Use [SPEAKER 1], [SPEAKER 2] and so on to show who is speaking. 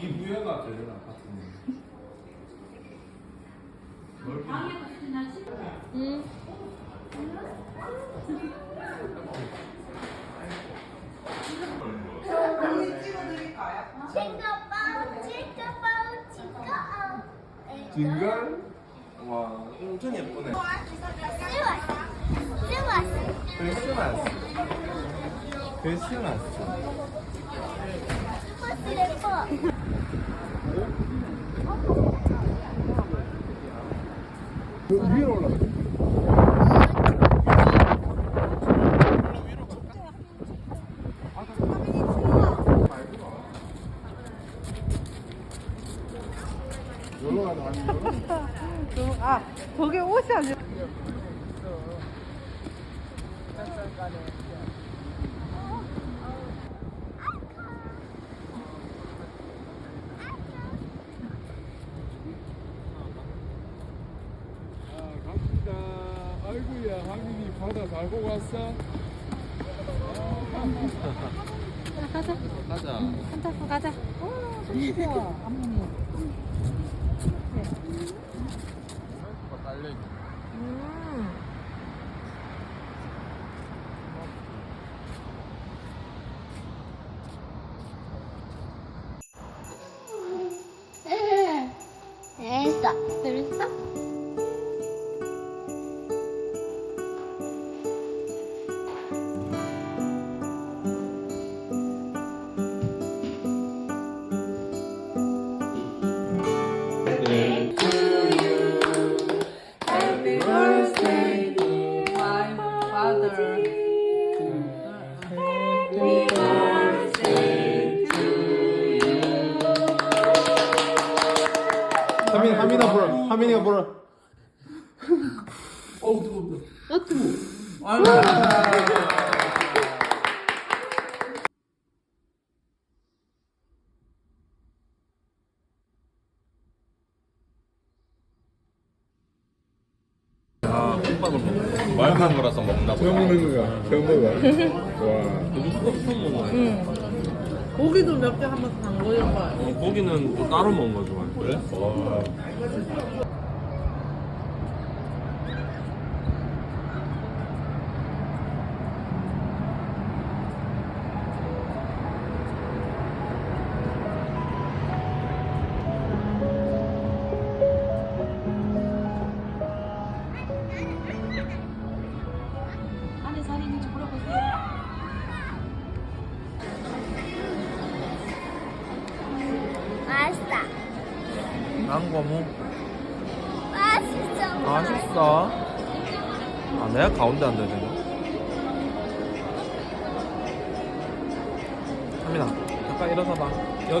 [SPEAKER 1] 기부여가 되는 아파트네.
[SPEAKER 2] 응.
[SPEAKER 1] 진걸? 와, 엄청 예쁘네. 크리스마스. 크리스 마스. 위로 올라가. 여기로 가자, 아니,
[SPEAKER 3] 아, 저게 옷이 아니라.
[SPEAKER 1] 아, 아이고야, 하민이 바다 잘 보고 왔어?
[SPEAKER 2] 가자.
[SPEAKER 1] 가자.
[SPEAKER 2] 한타프 가자.
[SPEAKER 3] 우와, 앞문이.
[SPEAKER 1] 딸 하민, 하민아 보라. 하민이가 보라.
[SPEAKER 4] 아, 국밥을 먹 말한 거라서 먹나
[SPEAKER 1] 처음
[SPEAKER 4] 보다.
[SPEAKER 1] 먹는 거야. 처음 먹어. 와.
[SPEAKER 4] 먹어요.
[SPEAKER 3] 고기도 몇 개 한번 담궈줘봐요.
[SPEAKER 4] 어, 고기는 또 따로 먹는 거 좋아해. 그래? 와.
[SPEAKER 5] 맛있다.
[SPEAKER 4] 난 거무.
[SPEAKER 5] 맛있어.
[SPEAKER 4] 맛있어. 아, 내가 가운데 앉아야 되나? 하민아, 잠깐 일어서봐. 여기